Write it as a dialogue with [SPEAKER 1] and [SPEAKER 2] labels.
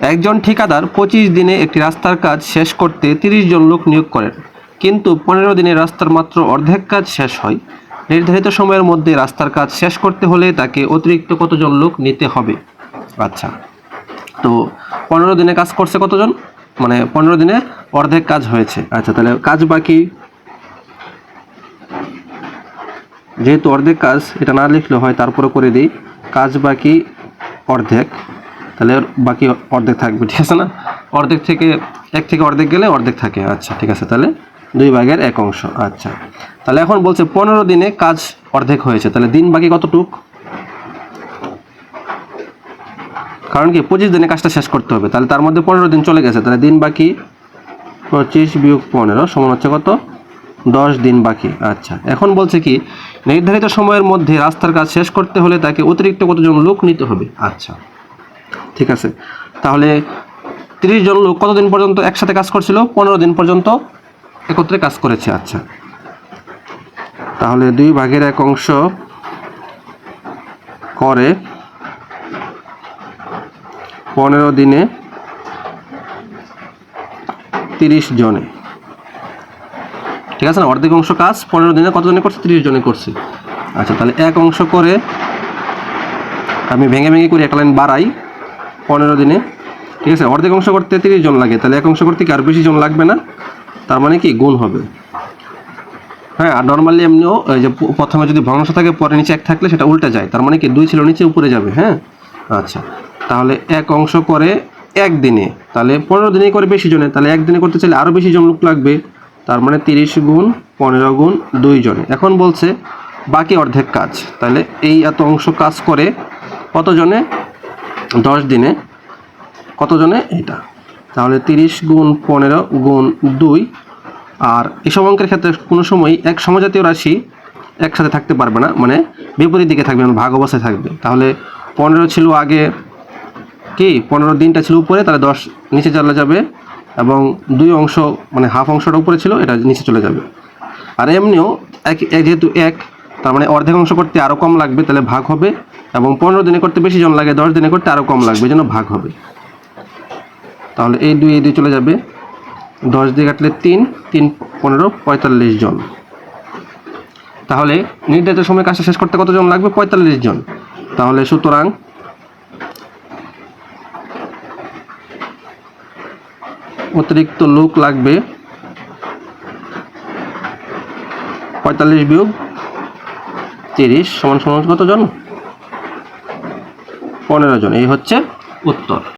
[SPEAKER 1] একজন ঠিকাদার পঁচিশ দিনে একটি রাস্তার কাজ শেষ করতে তিরিশ জন লোক নিয়োগ করেন। কিন্তু পনেরো দিনে রাস্তার মাত্র অর্ধেক কাজ শেষ হয়। নির্ধারিত সময়ের মধ্যে রাস্তার কাজ শেষ করতে হলে তাকে অতিরিক্ত কতজন লোক নিতে হবে? আচ্ছা তো পনেরো দিনে কাজ করছে কতজন? মানে পনেরো দিনে অর্ধেক কাজ হয়েছে। আচ্ছা তাহলে কাজ বাকি। যেহেতু অর্ধেক কাজ, এটা না লিখলে হয়, তারপরে করে দিই। কাজ বাকি অর্ধেক। তাহলে বাকি অর্ধেক থাকবে, ঠিক আছে না? অর্ধেক থেকে, এক থেকে অর্ধেক গেলে অর্ধেক থাকে আচ্ছা ঠিক আছে, তাহলে দুই ভাগের এক অংশ আচ্ছা। তাহলে এখন বলছে পনেরো দিনে কাজ অর্ধেক হয়েছে, তাহলে দিন বাকি কতটুক? কারণ কি, পঁচিশ দিনে কাজটা শেষ করতে হবে, তাহলে তার মধ্যে পনেরো দিন চলে গেছে, তাহলে দিন বাকি পঁচিশ বিয়োগ পনেরো সমান হচ্ছে কত? দশ দিন বাকি আচ্ছা। এখন বলছে কি, নির্ধারিত সময়ের মধ্যে রাস্তার কাজ শেষ করতে হলে তাকে অতিরিক্ত কতজন লোক নিতে হবে? আচ্ছা। ঠিক আছে। তাহলে তিরিশ জন লোক কতদিন পর্যন্ত একসাথে কাজ করছিল? পনেরো দিন পর্যন্ত একত্রে কাজ করেছে আচ্ছা। তাহলে দুই ভাগের এক অংশ করে পনেরো দিনে তিরিশ জনে। ঠিক আছে না? অর্ধেক অংশ কাজ, পনেরো দিনে কতজনে করছে? তিরিশ জনে করছে। আচ্ছা তাহলে এক অংশ করে আমি ভেঙে ভেঙে করে একটা লাইন বাড়াই। পনেরো দিনে, ঠিক আছে? অর্ধেক অংশ করতে তিরিশ জন লাগে, তাহলে এক অংশ করতে কি আর বেশি জন লাগবে না? তার মানে কি? গুণ হবে। হ্যাঁ আর নর্মালি এমনিও যে প্রথমে যদি ভগ্নাংশ থাকে, পরে নিচে এক থাকলে সেটা উল্টে যায়। তার মানে কি? দুই ছিল নিচে, উপরে যাবে হ্যাঁ? আচ্ছা। তাহলে এক অংশ করে একদিনে তাহলে পনেরো দিনে করে বেশি জনে, তাহলে একদিনে করতে চাইলে আরও বেশি জন লোক লাগবে। তার মানে তিরিশ গুণ পনেরো গুণ দুই জনে। এখন বলছে, বাকি অর্ধেক কাজ। তাহলে এই এত অংশ কাজ করে কতজনে দশ দিনে কতজনে এটা তাহলে তিরিশ গুণ পনেরো গুণ দুই, আর এসব অঙ্কের ক্ষেত্রে কোনো সময় এক সমজাতীয় রাশি একসাথে থাকতে পারবে না মানে বিপরীত দিকে থাকবে মানে ভাগ অবস্থায় থাকবে। তাহলে পনেরো ছিল আগে কি? পনেরো দিনটা ছিল উপরে, তাহলে দশ নিচে চলে যাবে, এবং দুই অংশ মানে হাফ অংশটা উপরে ছিল, এটা নিচে চলে যাবে। আর এমনিও এক এক যেহেতু এক, তার মানে অর্ধেক অংশ করতে আরও কম লাগবে, তাহলে ভাগ হবে। এবং পনেরো দিনে করতে বেশি জন লাগে, দশ দিনে করতে আরও কম লাগবে যেন ভাগ হবে। তাহলে এই দুই এই দুই চলে যাবে। দশ দিয়ে কাটলে তিন তিন, পনেরো, পঁয়তাল্লিশ জন। তাহলে নির্ধারিত সময় কাজটা শেষ করতে কতজন লাগবে? পঁয়তাল্লিশ জন। তাহলে সুতরাং অতিরিক্ত লোক লাগবে পঁয়তাল্লিশ বিয়োগ তিরিশ সমান সমান কতজন? পনেরো জন এই হচ্ছে উত্তর।